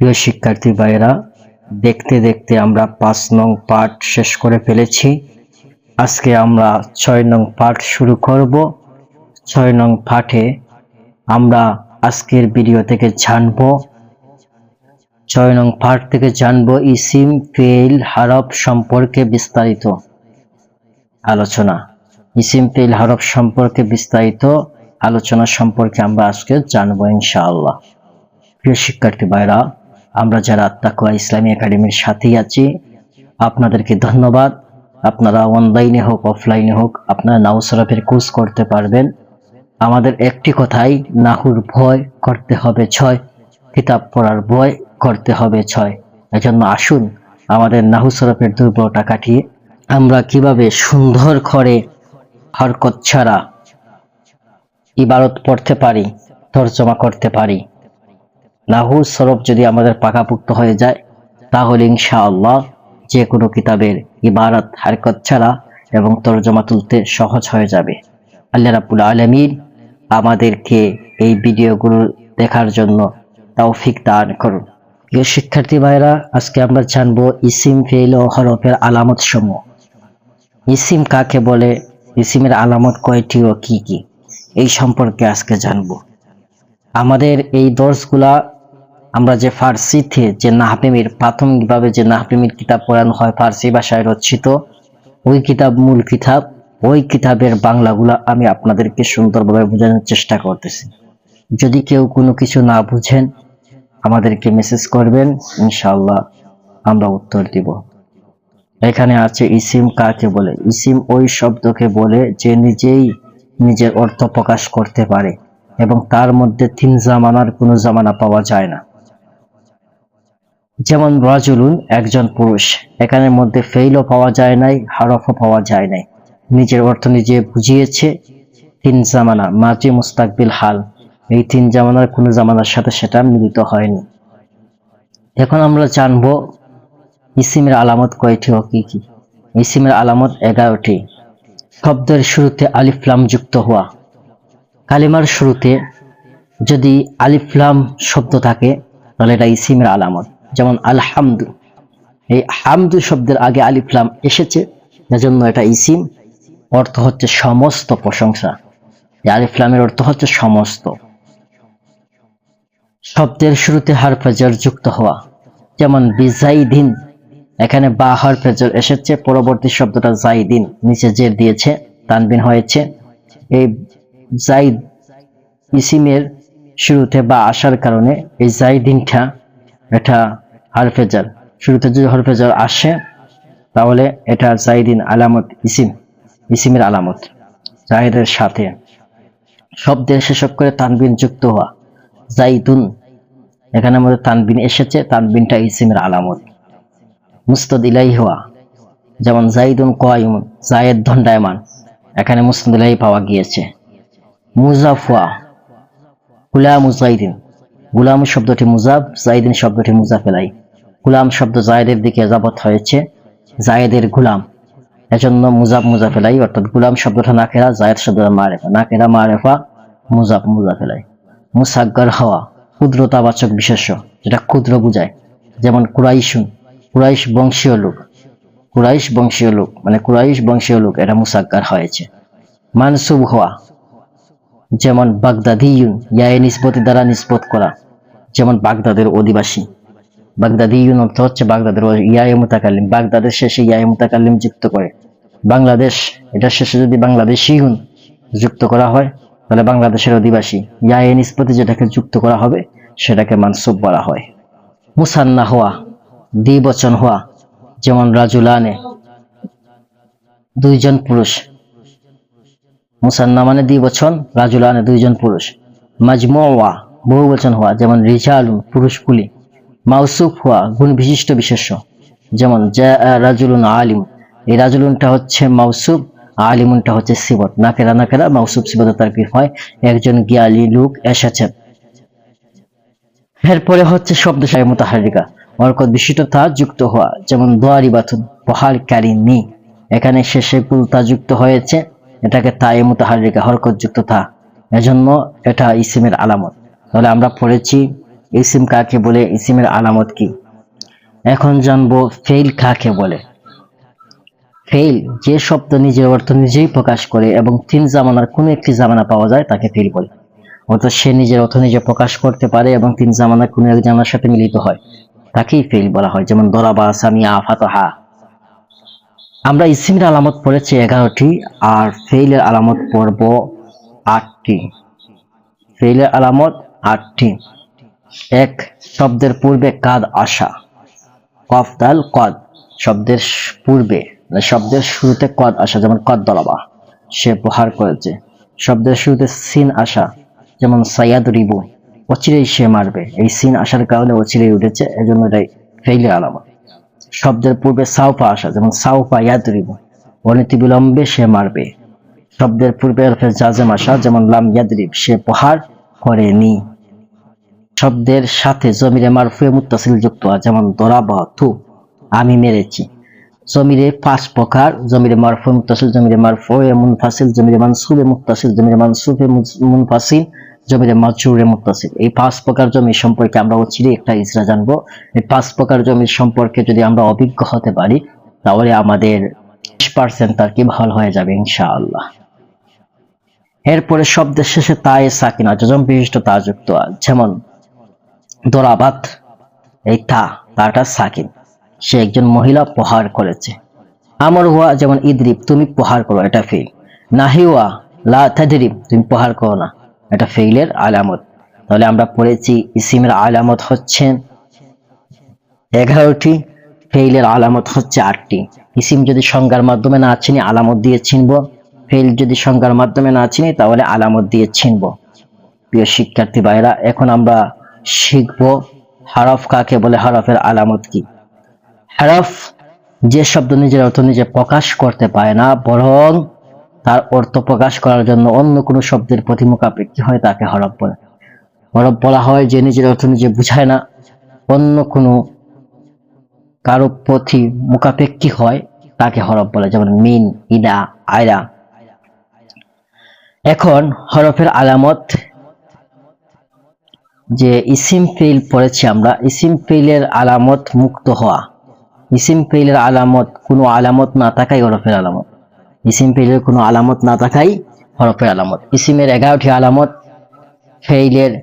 প্রিয় শিক্ষার্থী ভাইয়েরা, দেখতে দেখতে আমরা পাঁচ নং পাঠ শেষ করে ফেলেছি। আজকে আমরা ছয় নং পাঠ শুরু করব। ছয় নং পাঠে আমরা আজকের ভিডিও থেকে জানব। ছয় নং পাঠ থেকে জানব ইসিম ফেল হারফ সম্পর্কে বিস্তারিত আলোচনা। ইসিম ফেল হরফ সম্পর্কে বিস্তারিত আলোচনা সম্পর্কে আমরা আজকে জানব ইনশাআল্লাহ। প্রিয় শিক্ষার্থী ভাইরা আমরা যারা তাকুয়া ইসলামী একাডেমির সাথেই আছি, আপনাদেরকে ধন্যবাদ। আপনারা অনলাইনে হোক অফলাইনে হোক, আপনারা নাউসরফের কোর্স করতে পারবেন। আমাদের একটি কথাই, নাহুর ভয় করতে হবে ছয়, কিতাব পড়ার ভয় করতে হবে ছয়। এজন্য আসুন, আমাদের নাহু সরফের দুর্বলতা কাটিয়ে আমরা কীভাবে সুন্দর করে হরকত ছাড়া ইবারত পড়তে পারি, তর্জমা করতে পারি। নাহু সরফ যদি আমাদের পাকাপুক্ত হয়ে যায়, তাহলে ইনশাআল্লাহ যে কোনো কিতাবের ইবারত, হারকত ছাড়া এবং তর্জমা তুলতে সহজ হয়ে যাবে। আল্লাহ রাব্বুল আলামিন আমাদেরকে এই ভিডিওগুলো দেখার জন্য তৌফিক দান করুন। প্রিয় শিক্ষার্থী ভাইরা আজকে আমরা জানব ইসিম ফেল ও হরফের আলামত সমূহ। ইসিম কাকে বলে? ইসিমের আলামত কয়টি ও কি কি? এই সম্পর্কে আজকে জানব। আমাদের এই দর্শগুলা আমরা যে ফার্সিতে যে নাহপ্রেমির প্রাথমিকভাবে যে নাহপ্রেমির কিতাব পড়ানো হয় ফার্সি ভাষায় রচিত, ওই কিতাব মূল কিতাব, ওই কিতাবের বাংলাগুলো আমি আপনাদেরকে সুন্দরভাবে বোঝানোর চেষ্টা করতেছি। যদি কেউ কোনো কিছু না বুঝেন, আমাদেরকে মেসেজ করবেন ইনশাল্লাহ আমরা উত্তর দিব। এখানে আছে ইসিম কাকে বলে? ইসিম ওই শব্দকে বলে যে নিজেই নিজের অর্থ প্রকাশ করতে পারে এবং তার মধ্যে তিন জামানার কোনো জামানা পাওয়া যায় না। যেমন রাজুলুন একজন পুরুষ, এখানের মধ্যে ফেইলও পাওয়া যায় নাই, হারফও পাওয়া যায় নাই। নিজের অর্থ নিজে বুঝিয়েছে তিন জামানা মাজি মুস্তাকবিল হাল। এই তিন জামানার কোনো জামানার সাথে সেটা মিলিত হয়নি। এখন আমরা জানব ইসিমের আলামত কয়টি ও কি কি। ইসিমের আলামত এগারোটি। শব্দের শুরুতে আলিফলাম যুক্ত হওয়া। কালিমার শুরুতে যদি আলিফলাম শব্দ থাকে, তাহলে এটা ইসিমের আলামত। যেমন আলহামদু। এই হামদু শব্দের আগে আলিফলাম এসেছে, এজন্য এটা ইসিম, অর্থ হচ্ছে সমস্ত প্রশংসা। এই আলিফলামের অর্থ হচ্ছে সমস্ত। শব্দের শুরুতে হারফেজর যুক্ত হওয়া, যেমন বিজাইদিন, এখানে বা হারফেজর এসেছে, পরবর্তী শব্দটা জাইদিন, নিচে জের দিয়েছে, তানবিন হয়েছে। এই জাইদ ইসিমের শুরুতে বা আসার কারণে এই জাইদিনটা এটা হারফেজার শুরুতে যদি হরফেজার আসে, তাহলে এটা জাইদিন আলামত, ইসিম, ইসিমের আলামত জাহিদের সাথে। শব্দের শেষক করে তানবিন যুক্ত হওয়া। জাইদুন, এখানে আমাদের তানবিন এসেছে, তানবিনটা ইসিমের আলামত। মুস্তদ ইলাই হওয়া, যেমন জাইদুন কয়ুন জায়েদ ধন্ডায়মান, এখানে মুস্তদ ইলাই পাওয়া গিয়েছে। মুজাফুয়া গুলাম জাইদিন। গুলাম শব্দটি মুজাব জাইদিন শব্দটি মুজাফ মুজাফেলাই গুলাম শব্দ জায়েদের দিকে যাবত হয়েছে, জায়েদের গুলাম। এজন্য মুজাব মুজাফেলাই, অর্থাৎ গুলাম শব্দটা নাকেরা, জায়েদ শব্দটা মারেফা। নাকেরা মারেফা, মুজাব মুজাফেলাই। মুসাগ্গার হওয়া, ক্ষুদ্রতাবাচক বিশেষ্য, যেটা ক্ষুদ্র বুঝায়। যেমন কুরাইশুন, কুরাইশ বংশীয় লোক। কুরাইশ বংশীয় লোক মানে কুরাইশ বংশীয় লোক এটা মুসাগ্গার হয়েছে। মানসুব হওয়া, যেমন বাগদাদিউন, ইয়ায়ে নিসবতি দ্বারা নিসবত করা। যেমন বাগদাদের অধিবাসী। বাগদাদিউন অর্থ হচ্ছে বাগদাদের ইয়ায়ে মুতাকাল্লিম। বাগদাদের শেষে ইয়ায়ে মুতাকাল্লিম যুক্ত করে। বাংলাদেশ এটা শেষে যদি বাংলাদেশিউন যুক্ত করা হয়, তাহলে বাংলাদেশের অধিবাসী ইয়ায়ে নিসবতি যেটাকে যুক্ত করা হবে, সেটাকে মানসুব বলা হয়। মুসান্না হওয়া, দ্বিবচন হওয়া, যেমন রাজুলানে, দুইজন পুরুষ। মুসান্না মানে দ্বিবচন, রাজুলানে দুইজন পুরুষ। মাজমুয়া বহু বচন হওয়া, যেমন রিজালুন পুরুষ পুলি মাউসুফ হওয়া গুণ বিশিষ্ট বিশেষ্য। যেমন জা রাজুলুন আলিম। এই রাজুলুনটা হচ্ছে মাউসুফ, আলিমুনটা হচ্ছে সিবত। নাকেরা নাকেরা মাউসুফ সিবত তারকির হয়, একজন জ্ঞানী লোক এসেছেন। এরপরে হচ্ছে শব্দ সাহেব মোতাহারিকা। অর্কত বিশিষ্টতা যুক্ত হওয়া, যেমন দোয়ারি বাথুন বহার কারিনি এখানে শেষে কুলতা যুক্ত হয়েছে, এটাকে তাই মোতাহারিকা, হরকত যুক্ত তা। এজন্য এটা ইসিমের আলামত। তাহলে আমরা পড়েছি ইসিম কাকে বলে? ইসিমের আলামত কি? এখন জানব ফেইল কাকে বলে। ফেইল, যে শব্দ নিজের অর্থ নিজেই প্রকাশ করে এবং তিন জামানার কোনো একটি জামানা পাওয়া যায় তাকে ফেইল বলে। অর্থাৎ সে নিজের অর্থ নিজে প্রকাশ করতে পারে এবং তিন জামানার কোনো এক জামানার সাথে মিলিত হয়। তাকেই ফেইল বলা হয়, যেমন দরাবা, সামিয়া, ফাতাহা। আমরা ইসিমের আলামত পড়েছি এগারোটি, আর ফেইলের আলামত পড়ব আটটি। ফেইলের আলামত আটটি। এক শব্দের পূর্বে কাদ আসা কফ দাল কদ, শব্দের পূর্বে মানে শব্দের শুরুতে কদ আসা, যেমন কদ দলাবা, সে প্রহার করেছে। শব্দের শুরুতে সিন আসা, যেমন সাইয়াদ রিবু, অচিরেই সে মারবে। এই সিন আসার কারণে অচিরেই উঠেছে, এজন্য এটাই ফেইলের আলামত। শব্দের পূর্বে সাউফা আসা, যেমন সাউফা ইয়াদ রিবু, অনীতি বিলম্বে সে মারবে। শব্দের পূর্বে জাজেম আসা, যেমন লাম ইয়াদরিব সে প্রহার করেনি। শব্দের সাথে জমিরে মারফুয়ে মুত্তাসিল যুক্ত যেমন দরাবা তু আমি মেরেছি। জমিরে পাঁচ প্রকার, জমিরে মারফু মুত্তাসিল, জমিরে মারফুয়ে মুনফাসিল, জমিরে মানসুবে মুত্তাসিল, জমিরে মানসুবে মুনফাসিল, জমিরে মাজুরে মুত্তাসিল। এই পাঁচ প্রকার জমি সম্পর্কে আমরা অচিরে একটা ইসরা জানব। এই পাঁচ প্রকার জমির সম্পর্কে যদি আমরা অভিজ্ঞ হতে পারি, তাহলে আমাদের পার্সেন্ট তার কি ভালো হয়ে যাবে, ইনশাআল্লাহ। এরপরে শব্দের শেষে তায়ে সাকিনা যোজন বিশিষ্ট তা যুক্ত। যেমন দোরাবাত এই তা তাটা সাকিন সে একজন মহিলা প্রহার করেছে। আমর হুয়া যেমন ইদ্রিব তুমি প্রহার করো, এটা ফেল নাহিওয়া লা তাদরিব, তুমি প্রহার করো না, এটা ফেইলের আলামত। তাহলে আমরা পড়েছি, ইসিমের আলামত হচ্ছে এগারোটি, ফেইলের আলামত হচ্ছে আটটি। ইসিম যদি সংজ্ঞার মাধ্যমে না চিনি, আলামত দিয়ে চিনব। ফেইল যদি সংজ্ঞার মাধ্যমে না চিনি, তাহলে আলামত দিয়ে চিনব। প্রিয় শিক্ষার্থী ভাইরা এখন আমরা শিখব। হরফ কাকে বলে? হরফের আলামত কি? হরফ যে শব্দ নিজের অর্থ নিজে প্রকাশ করতে পারে না, বরং তার অর্থ প্রকাশ করার জন্য অন্য কোনো শব্দের প্রতি মুখাপেক্ষী হয় তাকে হরফ বলে। হরফ বলা হয় যে নিজের অর্থ নিজে বুঝায় না, অন্য কোনো কারও প্রতি মুখাপেক্ষী হয় তাকে হরফ বলে, যেমন মিন ইদা আয়রা। এখন হরফের আলামত যে ইসিম ফেইল পড়েছি আমরা, ইসিম ফেইলের আলামত মুক্ত হওয়া। ইসিম ফেইলের আলামত, কোনো আলামত না থাকাই হরফের আলামত। ইসিম ফেইলের কোনো আলামত না থাকাই হরফের আলামত। ইসিমের এগারোটি আলামত, ফেইলের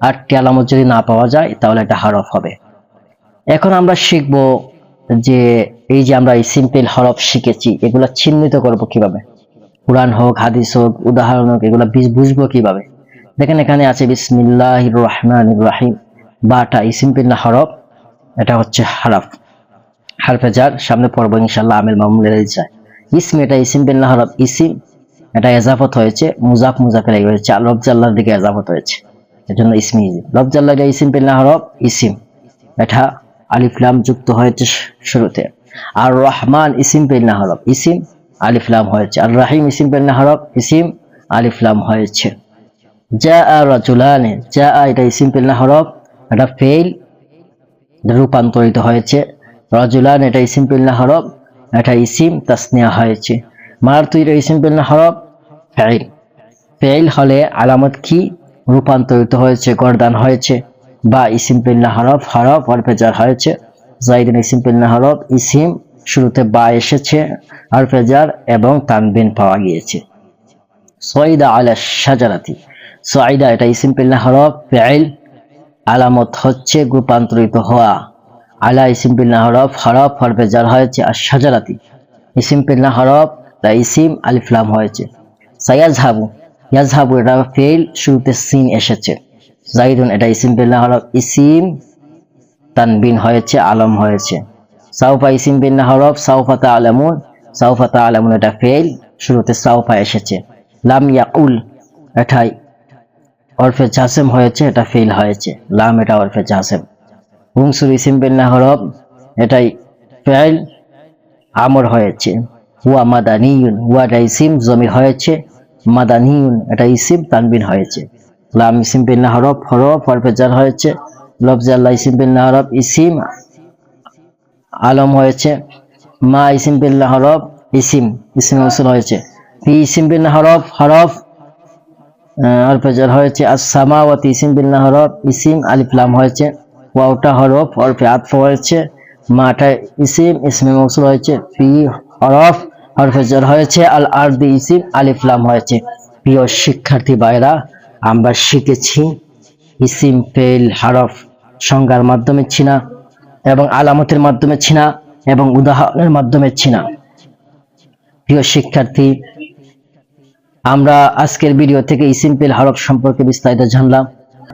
আটটি আলামত যদি না পাওয়া যায়, তাহলে একটা হরফ হবে। এখন আমরা শিখব যে এই যে আমরা ইসিম সিম্পল হরফ শিখেছি, এগুলা চিহ্নিত করব কীভাবে? কোরআন হোক, হাদিস হোক, উদাহরণ হোক, এগুলা বুঝব কীভাবে? দেখেন এখানে আছে বিসমিল্লাহ রহমান রাহিম। বাটা, এই সিম্পল না হরফ, এটা হচ্ছে হারফ। হারফে যার সামনে পড়ব ইনশাল্লাহ আমিল মামুলের যায়। ইসম এটা ইসিম বিন না হরফ, ইসিম, এটা এজাফত হয়েছে, মুজাফ মুজাফের হয়েছে, আর লফজাল্লার দিকে এজাফত হয়েছে। এজন্য ইসমি লফজাল্লাহ এটা ইসিম না হরফ, ইসিম। এটা আলিফলাম যুক্ত হয়েছে শুরুতে। আর রহমান ইসিম পেলনা হরফ, ইসিম আলিফলাম হয়েছে। আর রাহিম ইসিম পেলনা হরফ, ইসিম আলিফলাম হয়েছে। যা রাজুলানে যা এটা ইসিম পেলনা হরফ, এটা ফেল রূপান্তরিত হয়েছে। রাজুলান এটা ইসিম পেলনা হরফ, এটা ইসিম তাসনিয়া হয়েছে। মার তুই এটা ইসিম পেলনা হরফ ফেল ফেল হলে আলামত কি? রূপান্তরিত হয়েছে, গরদান হয়েছে। বা ইসিম পেলনা হরফ হরফ অরফেজার হয়েছে। জাইদিন ইসিম পেলনা হরফ ইসিম শুরুতে বা এসেছে, অরফেজার এবং তানবিন পাওয়া গিয়েছে। সয়দা আলা সাজারাতি সয়দা এটা ইসিম পেলনা হরফ ফেল আলামত হচ্ছে রূপান্তরিত হওয়া। আলা ইসিম পেলনা হরফ হরফ হরফেজার হয়েছে আর সাজারাতি। ইসিম পেলনা হরফ তা ইসিম আলিফলাম হয়েছে। সায়াজহাবু ইয়াজহাবু এটা ফেল শুরুতে সিন এসেছে। জাইদুন এটা ইসিম বিল্লাহ হরফ ইসিম তানবিন হয়েছে, আলম হয়েছে। সাউফা ইসিম বিল্লাহ হরফ সাউফাতা আলামুন সাউফাতা আলামুন এটা ফেল শুরুতে সাউফা এসেছে। লাম ইয়াকুল, এটাই অরফে জাসেম হয়েছে, এটা ফেল হয়েছে। লাম, এটা অরফে জাসেম। হুমসুর ইসিম বিল্লাহ হরফ এটাই ফেল আমর হয়েছে। হুয়া মাদানিউন হুয়াটা ইসিম জমির হয়েছে। মাদানিউন এটা ইসিম, তানবিন হয়েছে। লাম ইসিম বিন হরফ হরফ হরফেজার হয়েছে। লফজ আল্লাহ ইসিম বিন হরফ ইসিম, আলম হয়েছে। মা ইসিম বিন হরফ ইসিম ইসিম উসুল হয়েছে। ফি ইসিম বিন হরফ হরফ হরফেজার হয়েছে। আসামাওয়াতি ইসিম বিল্লাহ হরফ, ইসিম আলিফলাম হয়েছে। ওয়াওটা হরফ হরফে আতফ হয়েছে। মাটা ইসিম, ইসমে মৌসুল হয়েছে। পি হরফ হরফেজার হয়েছে। আল আরদি ইসিম আলিফলাম হয়েছে। প্রিয় শিক্ষার্থী ভাইরা, আমরা শিখেছি ইসিম ফেল হরফ সংজ্ঞার মাধ্যমে ছিনা এবং আলামতের মাধ্যমে ছিনা এবং উদাহরণের মাধ্যমে ছিনা। প্রিয় শিক্ষার্থী আমরা আজকের ভিডিও থেকে সিম্পল হরফ সম্পর্কে বিস্তারিত জানলাম,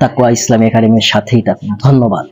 তাকুয়া ইসলামী একাডেমির সাথেই থাকুন। ধন্যবাদ।